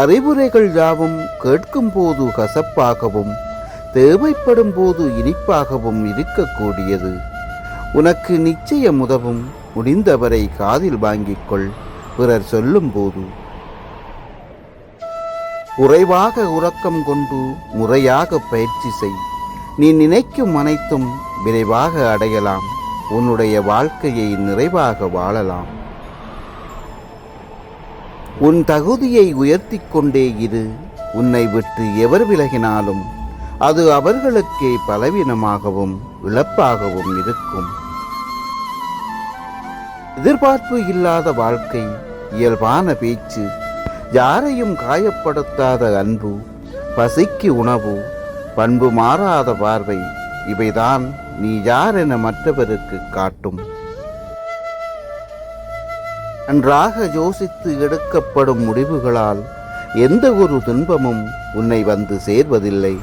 அறிவுரைகள் யாவும் கேட்கும் போது கசப்பாகவும் தேவைப்படும் போது இனிப்பாகவும் இருக்கக்கூடியது. உனக்கு நிச்சயம் உதவும். முடிந்தவரை காதில் வாங்கிக் கொள். பிறர் சொல்லும் போது. குறைவாக உறக்கம் கொண்டு முறையாக பயிற்சி செய். நீ நினைக்கும் அனைத்தும் விரைவாக அடையலாம். உன்னுடைய வாழ்க்கையை நிறைவாக வாழலாம். உன் தகுதியை உயர்த்தி கொண்டே இரு. உன்னை விட்டு எவர் விலகினாலும் அது அவர்களுக்கே பலவீனமாகவும் இழப்பாகவும் இருக்கும். எதிர்பார்ப்பு இல்லாத வாழ்க்கை இயல்பான பேச்சு யாரையும் காயப்படுத்தாத அன்பு பசிக்கு உணவு பண்பு மாறாத பார்வை இவைதான் நீ யார் என மற்றவருக்கு காட்டும். நன்றாக யோசித்து எடுக்கப்படும் முடிவுகளால் எந்த ஒரு துன்பமும் உன்னை வந்து சேர்வதில்லை.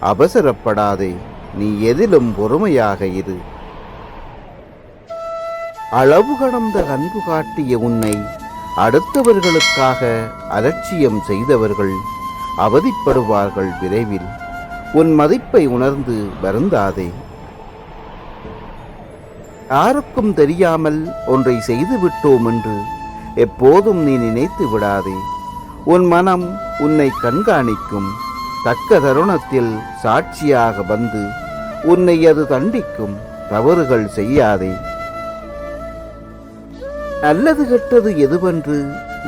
அவசரப்படாதே நீ எதிலும் பொறுமையாக இரு. அளவு கடந்த அன்பு காட்டிய உன்னை அடுத்தவர்களுக்காக அலட்சியம் செய்தவர்கள் அவதிப்படுவார்கள் விரைவில். உன் மதிப்பை உணர்ந்து வருந்தாதே. யாருக்கும் தெரியாமல் ஒன்றை செய்து விட்டோம் என்று எப்போதும் நீ நினைத்து விடாதே. உன் மனம் உன்னை கண்காணிக்கும் தக்க தருணத்தில் சாட்சியாக வந்து உன்னை அது தண்டிக்கும் தவறுகள் செய்யாதே. நல்லது கெட்டது எதுவென்று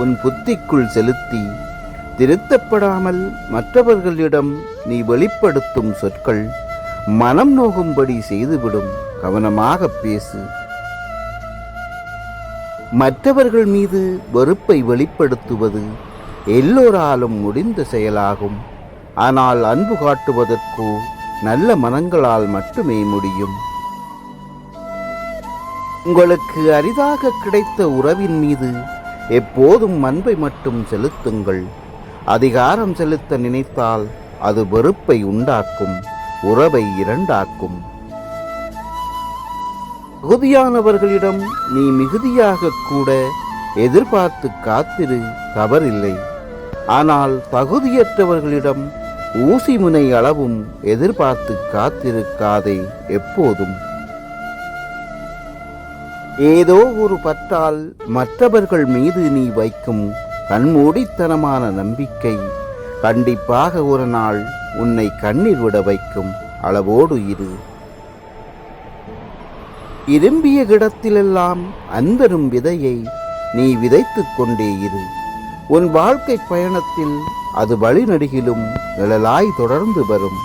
உன் புத்திக்குள் செலுத்தி திருத்தப்படாமல் மற்றவர்களிடம் நீ வெளிப்படுத்தும் சொற்கள் மனம் நோகும்படி செய்துவிடும். கவனமாக பேசு. மற்றவர்கள் மீது வெறுப்பை வெளிப்படுத்துவது எல்லோராலும் முடிந்த செயலாகும். ஆனால் அன்பு காட்டுவதற்கோ நல்ல மனங்களால் மட்டுமே முடியும். உங்களுக்கு அரிதாக கிடைத்த உறவின் மீது எப்போதும் அன்பை மட்டும் செலுத்துங்கள். அதிகாரம் செலுத்த நினைத்தால் அது வெறுப்பை உண்டாக்கும் உறவை இரண்டாக்கும். தகுதியானவர்களிடம் நீ மிகுதியாக கூட எதிர்பார்த்து காத்திரு தவறில்லை. ஆனால் தகுதியற்றவர்களிடம் ஊசி முனை அளவும் எதிர்பார்த்து காத்திருக்காதே எப்போதும். ஏதோ ஒரு பற்றால் மற்றவர்கள் மீது நீ வைக்கும் கண்மூடித்தனமான நம்பிக்கை கண்டிப்பாக ஒரு நாள் உன்னை கண்ணீர் விட வைக்கும் அளவோடு இரு. இரும்பிய இடத்திலெல்லாம் அன்பெரும் விதையை நீ விதைத்து கொண்டே இரு. உன் வாழ்க்கை பயணத்தில் அது வழிநடுகிலும் நிழலாய் தொடர்ந்து வரும்.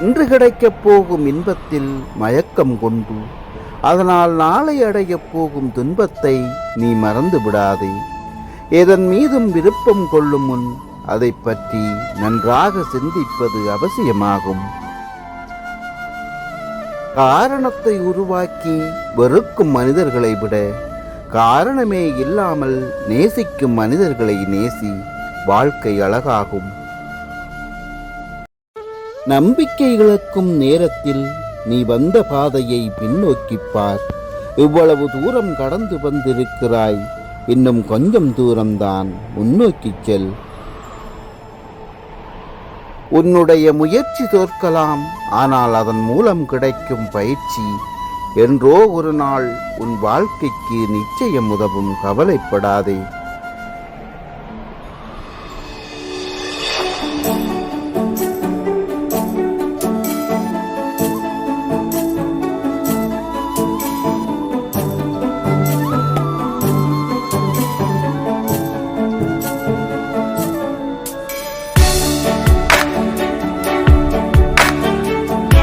இன்று கிடைக்கப் போகும் இன்பத்தில் மயக்கம் கொண்டு அதனால் நாளை அடையப் போகும் துன்பத்தை நீ மறந்து விடாதே. எதன் மீதும் விருப்பம் கொள்ளும் முன் அதை பற்றி நன்றாக சிந்திப்பது அவசியமாகும். காரணத்தை உருவாக்கி வெறுக்கும் மனிதர்களை விட காரணமே இல்லாமல் நேசிக்கும் மனிதர்களை நேசி வாழ்க்கை அழகாகும். நம்பிக்கை இழக்கும் நேரத்தில் நீ வந்த பாதையை பின்னோக்கிப் பார். இவ்வளவு தூரம் கடந்து வந்திருக்கிறாய். இன்னும் கொஞ்சம் தூரம்தான். முன்னோக்கிச் செல். உன்னுடைய முயற்சி தோற்கலாம் ஆனால் அதன் மூலம் கிடைக்கும் பயிற்சி என்றோ ஒரு நாள் உன் வாழ்க்கைக்கு நிச்சயம் உதவும். கவலைப்படாதே.